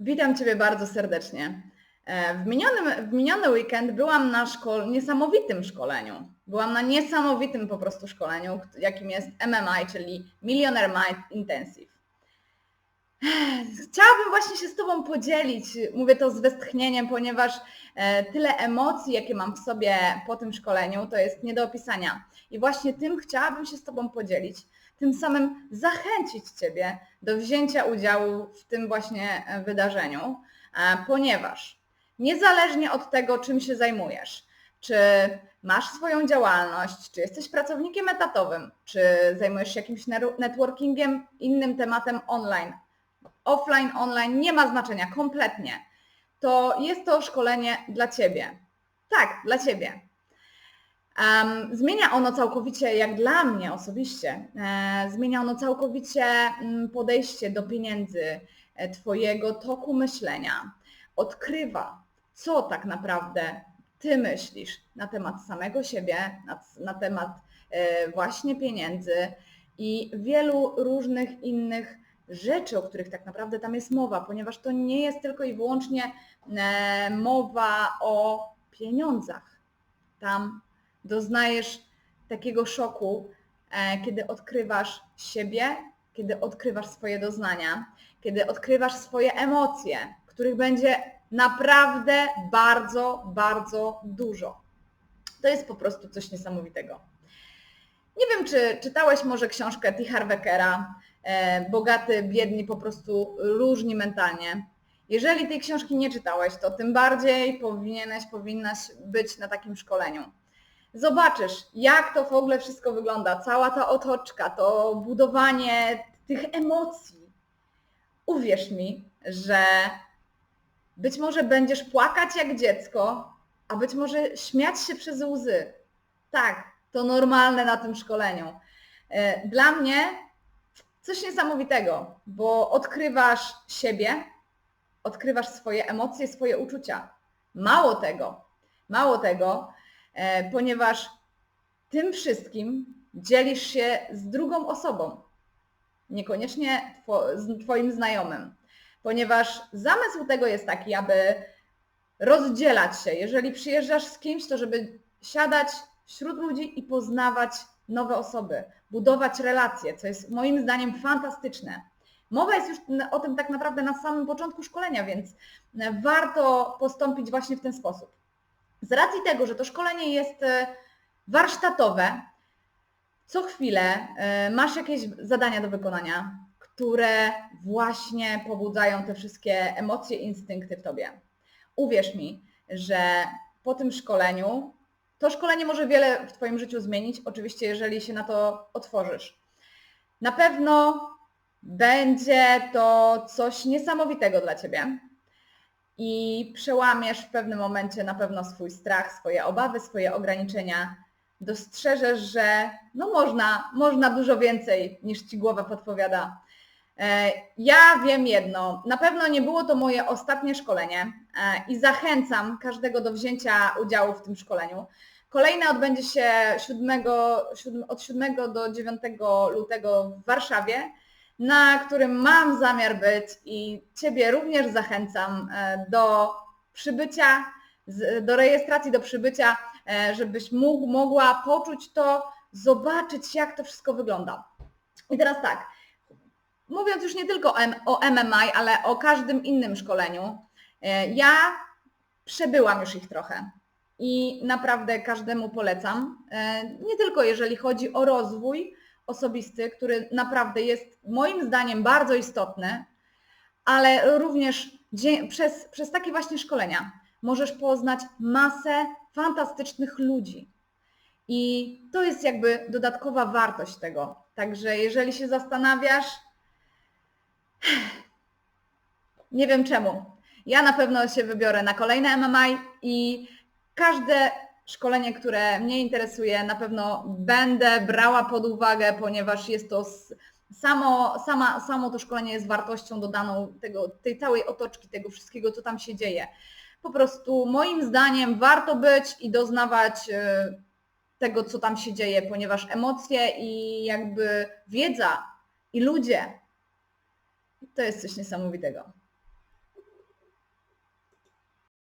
Witam Ciebie bardzo serdecznie. E, W miniony, w miniony weekend byłam na niesamowitym szkoleniu. Byłam na niesamowitym po prostu szkoleniu, jakim jest MMI, czyli Millionaire Mind Intensive. Chciałabym właśnie się z Tobą podzielić, mówię to z westchnieniem, ponieważ e, tyle emocji, jakie mam w sobie po tym szkoleniu, to jest nie do opisania. I właśnie tym chciałabym się z Tobą podzielić, tym samym zachęcić Ciebie do wzięcia udziału w tym właśnie e, wydarzeniu, e, ponieważ niezależnie od tego, czym się zajmujesz, czy masz swoją działalność, czy jesteś pracownikiem etatowym, czy zajmujesz się jakimś networkingiem, innym tematem online, offline, online, nie ma znaczenia kompletnie. To jest to szkolenie dla Ciebie. Tak, dla Ciebie. Zmienia ono całkowicie, jak dla mnie osobiście, e, zmienia ono całkowicie mm, podejście do pieniędzy, e, Twojego toku myślenia. Odkrywa, co tak naprawdę Ty myślisz na temat samego siebie, na, na temat e, właśnie pieniędzy i wielu różnych innych rzeczy, o których tak naprawdę tam jest mowa, ponieważ to nie jest tylko i wyłącznie mowa o pieniądzach. Tam doznajesz takiego szoku, e, kiedy odkrywasz siebie, kiedy odkrywasz swoje doznania, kiedy odkrywasz swoje emocje, których będzie naprawdę bardzo, bardzo dużo. To jest po prostu coś niesamowitego. Nie wiem, czy czytałeś może książkę T. Harveckera, e, Bogaty, biedni, po prostu różni mentalnie. Jeżeli tej książki nie czytałeś, to tym bardziej powinieneś, powinnaś być na takim szkoleniu. Zobaczysz, jak to w ogóle wszystko wygląda, cała ta otoczka, to budowanie tych emocji. Uwierz mi, że być może będziesz płakać jak dziecko, a być może śmiać się przez łzy. Tak, to normalne na tym szkoleniu. E, Dla mnie coś niesamowitego, bo odkrywasz siebie, odkrywasz swoje emocje, swoje uczucia. Mało tego, mało tego, ponieważ tym wszystkim dzielisz się z drugą osobą, niekoniecznie z Twoim znajomym, ponieważ zamysł tego jest taki, aby rozdzielać się. Jeżeli przyjeżdżasz z kimś, to żeby siadać wśród ludzi i poznawać nowe osoby, budować relacje, co jest moim zdaniem fantastyczne. Mowa jest już o tym tak naprawdę na samym początku szkolenia, więc warto postąpić właśnie w ten sposób. Z racji tego, że to szkolenie jest e, warsztatowe, co chwilę e, masz jakieś zadania do wykonania, które właśnie pobudzają te wszystkie emocje, instynkty w tobie. Uwierz mi, że po tym szkoleniu, to szkolenie może wiele w Twoim życiu zmienić, oczywiście jeżeli się na to otworzysz. Na pewno będzie to coś niesamowitego dla Ciebie i przełamiesz w pewnym momencie na pewno swój strach, swoje obawy, swoje ograniczenia. Dostrzeżesz, że no można, można dużo więcej niż Ci głowa podpowiada. E, Ja wiem jedno, na pewno nie było to moje ostatnie szkolenie e, i zachęcam każdego do wzięcia udziału w tym szkoleniu. Kolejne odbędzie się 7, 7, od 7 do 9 lutego w Warszawie, na którym mam zamiar być i Ciebie również zachęcam e, do przybycia, do rejestracji, do przybycia, e, żebyś mógł, mogła poczuć to, zobaczyć jak to wszystko wygląda. I teraz tak, mówiąc już nie tylko o MMI, ale o każdym innym szkoleniu, e, ja przebyłam już ich trochę i naprawdę każdemu polecam. Nie tylko jeżeli chodzi o rozwój osobisty, który naprawdę jest moim zdaniem bardzo istotny, ale również przez, przez takie właśnie szkolenia możesz poznać masę fantastycznych ludzi. I to jest jakby dodatkowa wartość tego. Także jeżeli się zastanawiasz, nie wiem czemu. Ja na pewno się wybiorę na kolejne MMI i każde szkolenie, które mnie interesuje, na pewno będę brała pod uwagę, ponieważ jest to samo, sama, samo to szkolenie jest wartością dodaną tego, tej całej otoczki, tego wszystkiego, co tam się dzieje. Po prostu moim zdaniem warto być i doznawać e, tego, co tam się dzieje, ponieważ emocje i jakby wiedza i ludzie to jest coś niesamowitego.